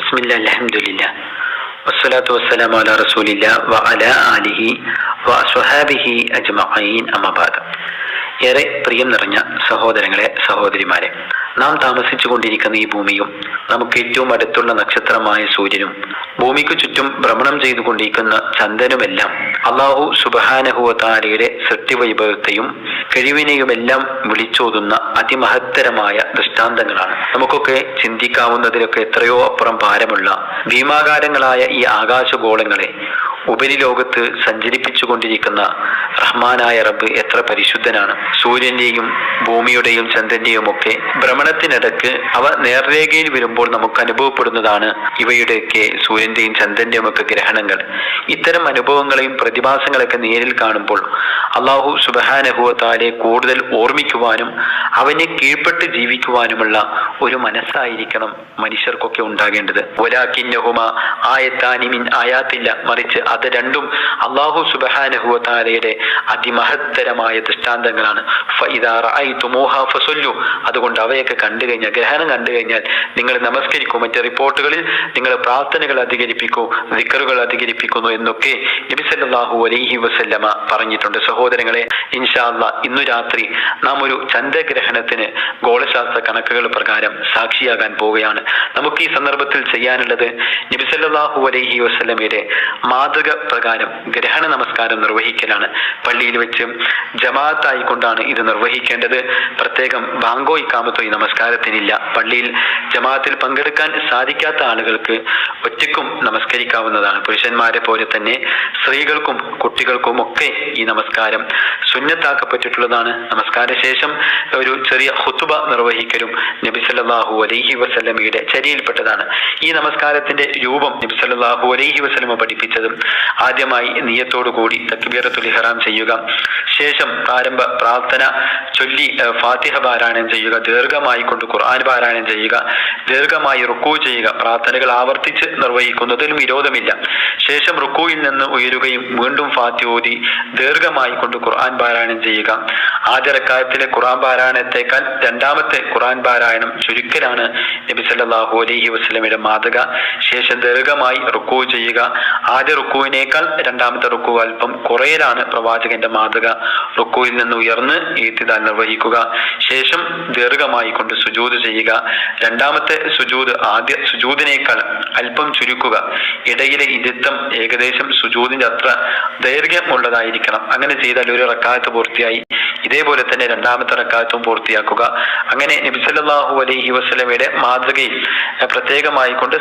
بسم الله الحمد لله والصلاة والسلام على رسول الله وعلى آله وأصحابه أجمعين أما بعد. ഏറെ പ്രിയം നിറഞ്ഞ സഹോദരങ്ങളെ സഹോദരിമാരെ നാം താമസിച്ചു കൊണ്ടിരിക്കുന്ന ഈ ഭൂമിയും നമുക്ക് ഏറ്റവും അടുത്തുള്ള നക്ഷത്രമായ സൂര്യനും ഭൂമിക്ക് ചുറ്റും ഭ്രമണം ചെയ്തുകൊണ്ടിരിക്കുന്ന ചന്ദനുമെല്ലാം അള്ളാഹു സുബഹാനഹുവതാരയുടെ സൃഷ്ടിവൈഭവത്തെയും കഴിവിനെയുമെല്ലാം വിളിച്ചോതുന്ന അതിമഹത്തരമായ ദൃഷ്ടാന്തങ്ങളാണ്. നമുക്കൊക്കെ ചിന്തിക്കാവുന്നതിലൊക്കെ എത്രയോ അപ്പുറം ഭാരമുള്ള ഭീമാകാരങ്ങളായ ഈ ആകാശഗോളങ്ങളെ ഉപരിലോകത്ത് സഞ്ചരിപ്പിച്ചുകൊണ്ടിരിക്കുന്ന റഹ്മാനായ റബ്ബ് എത്ര പരിശുദ്ധനാണ്. സൂര്യന്റെയും ഭൂമിയുടെയും ചന്ദ്രന്റെയും ഒക്കെ ഭ്രമണത്തിനിടക്ക് അവ നേർരേഖയിൽ വരുമ്പോൾ നമുക്ക് അനുഭവപ്പെടുന്നതാണ് ഇവയുടെയൊക്കെ സൂര്യന്റെയും ചന്ദ്രന്റെയും ഒക്കെ ഗ്രഹണങ്ങൾ. ഇത്തരം അനുഭവങ്ങളെയും പ്രതിഭാസങ്ങളൊക്കെ നേരിൽ കാണുമ്പോൾ അള്ളാഹു സുബഹാനഹുവത്താലെ കൂടുതൽ ഓർമ്മിക്കുവാനും അവനെ കീഴ്പ്പെട്ട് ജീവിക്കുവാനുമുള്ള ഒരു മനസ്സായിരിക്കണം മനുഷ്യർക്കൊക്കെ ഉണ്ടാകേണ്ടത്. ഒരാക്കിന്നഹുമ ആയത്താനിമിൻ ആയാത്തില്ല. മറിച്ച് അത് രണ്ടും അള്ളാഹു സുബഹാനഹുവത്താലയുടെ അതിമഹത്തരമായ ദൃഷ്ടാന്തങ്ങളാണ്. അതുകൊണ്ട് അവയൊക്കെ കണ്ടു കഴിഞ്ഞാൽ ഗ്രഹണം കണ്ടു കഴിഞ്ഞാൽ നിങ്ങൾ നമസ്കരിക്കൂ. മറ്റ് റിപ്പോർട്ടുകളിൽ നിങ്ങൾ പ്രാർത്ഥനകൾ അധികരിപ്പിക്കൂ ദിക്കറുകൾ അധികരിപ്പിക്കുന്നു എന്നൊക്കെ നബി സല്ലല്ലാഹു അലൈഹി വസല്ലമ പറഞ്ഞിട്ടുണ്ട്. സഹോദരങ്ങളെ ഇൻഷാല്ല ഇന്നു രാത്രി നാം ഒരു ചന്ദ്രഗ്രഹണത്തിന് ഗോളശാസ്ത്ര കണക്കുകൾ പ്രകാരം സാക്ഷിയാകാൻ പോവുകയാണ്. നമുക്ക് ഈ സന്ദർഭത്തിൽ ചെയ്യാനുള്ളത് നബി സല്ലല്ലാഹു അലൈഹി വസല്ലമയുടെ മാതൃക പ്രകാരം ഗ്രഹണ നമസ്കാരം നിർവഹിക്കലാണ്. പള്ളിയിൽ വെച്ച് ജമാഅത്തായിക്കൊണ്ടാണ് ഇത് നിർവഹിക്കേണ്ടത്. പ്രത്യേകം ബാങ്കോ ഇക്കാമത്തോ ഈ നമസ്കാരത്തിനില്ല. പള്ളിയിൽ ജമാഅത്തിൽ പങ്കെടുക്കാൻ സാധിക്കാത്ത ആളുകൾക്ക് ഒറ്റയ്ക്കും നമസ്കരിക്കാവുന്നതാണ്. പുരുഷന്മാരെ പോലെ തന്നെ സ്ത്രീകൾക്കും കുട്ടികൾക്കും ഒക്കെ ഈ നമസ്കാരം സുന്നത്താക്കപ്പെട്ടിട്ടുള്ളതാണ്. നമസ്കാര ശേഷം ഒരു ചെറിയ ഹുത്തുബ നിർവഹിക്കലും നബി സല്ലല്ലാഹു അലൈഹി വസ്ലമിയുടെ ചരിയിൽപ്പെട്ടതാണ്. ഈ നമസ്കാരത്തിന്റെ രൂപം നബി സല്ലല്ലാഹു അലൈഹി വസ്ലമ പഠിപ്പിച്ചതും ആദ്യമായി നിയത്തോടു കൂടി തക്ബീറത്തുൽ ഇഹ്റാം ചെയ്യുക. ശേഷം പ്രാരംഭ പ്രാർത്ഥന ചൊല്ലി ഫാത്തിഹ പാരായണം ചെയ്യുക ദീർഘമായി കൊണ്ട് ഖുർആൻ പാരായണം ചെയ്യുക ദീർഘമായി റുക്കു ചെയ്യുക. പ്രാർത്ഥനകൾ ആവർത്തിച്ച് നിർവഹിക്കുന്നതിലും വിരോധമില്ല. ശേഷം റുക്കുവിൽ നിന്ന് ഉയരുകയും വീണ്ടും ഫാത്തി ഓതി ദീർഘമായി കൊണ്ട് ഖുർആൻ പാരായണം ചെയ്യുക. ആദ്യ റക്കായത്തിലെ ഖുർആൻ പാരായണത്തെക്കാൾ രണ്ടാമത്തെ ഖുർആൻ പാരായണം ചുരുക്കലാണ് നബി സല്ലല്ലാഹു അലൈഹി വസല്ലമയുടെ മാതൃക. ശേഷം ദീർഘമായി റുക്കു ചെയ്യുക. ആദ്യ റുക്കുവിനേക്കാൾ രണ്ടാമത്തെ റുക്കു അല്പം കുറയലാണ് പ്രവാചകന്റെ മാതൃക. റുക്കുവിൽ നിന്ന് ഉയർന്ന് ഈത്തിദാൽ നിർവഹിക്കുക. ശേഷം ദീർഘമായി കൊണ്ട് സുജൂത് ചെയ്യുക. രണ്ടാമത്തെ സുജൂത് ആദ്യ സുജൂതിനേക്കാൾ അല്പം ചുരുക്കുക. ഇടയിലെ ഇരുത്തം ഏകദേശം സുജൂതിന്റെ അത്ര ദൈർഘ്യമുള്ളതായിരിക്കണം. അങ്ങനെ ചെയ്താൽ ഒരു റക്കാത്ത് പൂർത്തിയായി. ഇതേപോലെ തന്നെ രണ്ടാമത്തെ റക്കാത്തും പൂർത്തിയാക്കുക. അങ്ങനെ നബി സല്ലല്ലാഹു അലൈഹി വസല്ലമയുടെ മാതൃകയിൽ പ്രത്യേകമായി കൊണ്ട്